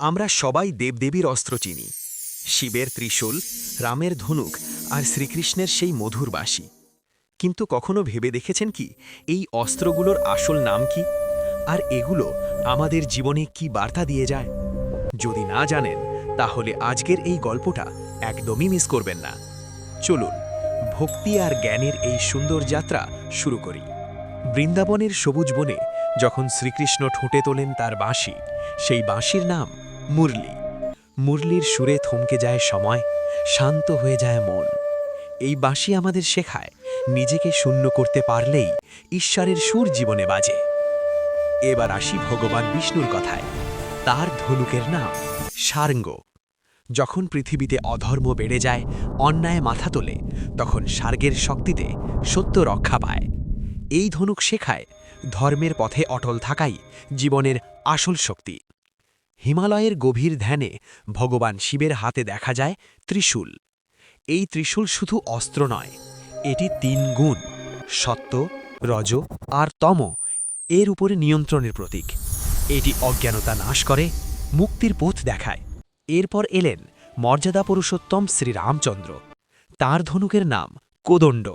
আমরা সবাই দেবদেবীর অস্ত্র চিনি। শিবের ত্রিশূল, রামের ধনুক আর শ্রীকৃষ্ণের সেই মধুর বাঁশি। কিন্তু কখনো ভেবে দেখেছেন কি, এই অস্ত্রগুলোর আসল নাম কি? আর এগুলো আমাদের জীবনে কি বার্তা দিয়ে যায়? যদি না জানেন, তাহলে আজকের এই গল্পটা একদমই মিস করবেন না। চলুন, ভক্তি আর জ্ঞানের এই সুন্দর যাত্রা শুরু করি। বৃন্দাবনের সবুজ বনে যখন শ্রীকৃষ্ণ ঠোঁটে তোলেন তার বাঁশি, সেই বাঁশির নাম মুরলি। মুরলির সুরে থমকে যায় সময়, শান্ত হয়ে যায় মন। এই বাঁশি আমাদের শেখায়, নিজেকে শূন্য করতে পারলেই ঈশ্বরের সুর জীবনে বাজে। এবার আসি ভগবান বিষ্ণুর কথায়। তার ধনুকের নাম সার্ঙ্গ। যখন পৃথিবীতে অধর্ম বেড়ে যায়, অন্যায় মাথা তোলে, তখন সার্গের শক্তিতে সত্য রক্ষা পায়। এই ধনুক শেখায় ধর্মের পথে অটল থাকাই জীবনের আসল শক্তি। হিমালয়ের গভীর ধ্যানে ভগবান শিবের হাতে দেখা যায় ত্রিশূল। এই ত্রিশূল শুধু অস্ত্র নয়, এটি তিন গুণ সত্য রজ আর তম, এর উপরে নিয়ন্ত্রণের প্রতীক। এটি অজ্ঞানতা নাশ করে, মুক্তির পথ দেখায়। এরপর এলেন মর্যাদা পুরুষোত্তম শ্রীরামচন্দ্র তার ধনুকের নাম কোদণ্ড।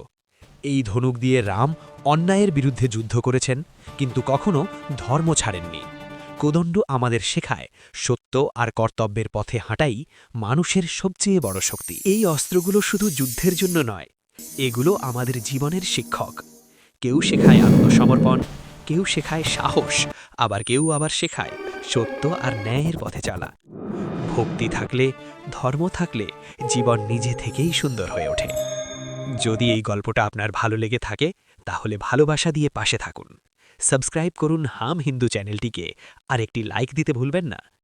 এই ধনুক দিয়ে রাম অন্যায়ের বিরুদ্ধে যুদ্ধ করেছেন, কিন্তু কখনো ধর্ম ছাড়েননি। কোদণ্ড আমাদের শেখায়, সত্য আর কর্তব্যের পথে হাঁটাই মানুষের সবচেয়ে বড় শক্তি। এই অস্ত্রগুলো শুধু যুদ্ধের জন্য নয়, এগুলো আমাদের জীবনের শিক্ষক। কেউ শেখায় আত্মসমর্পণ, কেউ শেখায় সাহস, আবার কেউ আবার শেখায় সত্য আর ন্যায়ের পথে চলা। ভক্তি থাকলে, ধর্ম থাকলে জীবন নিজে থেকেই সুন্দর হয়ে ওঠে। যদি এই গল্পটা আপনার ভালো লেগে থাকে, তাহলে ভালোবাসা দিয়ে পাশে থাকুন। সাবস্ক্রাইব করুন হাম হিন্দু চ্যানেলটিকে আর একটি লাইক দিতে ভুলবেন না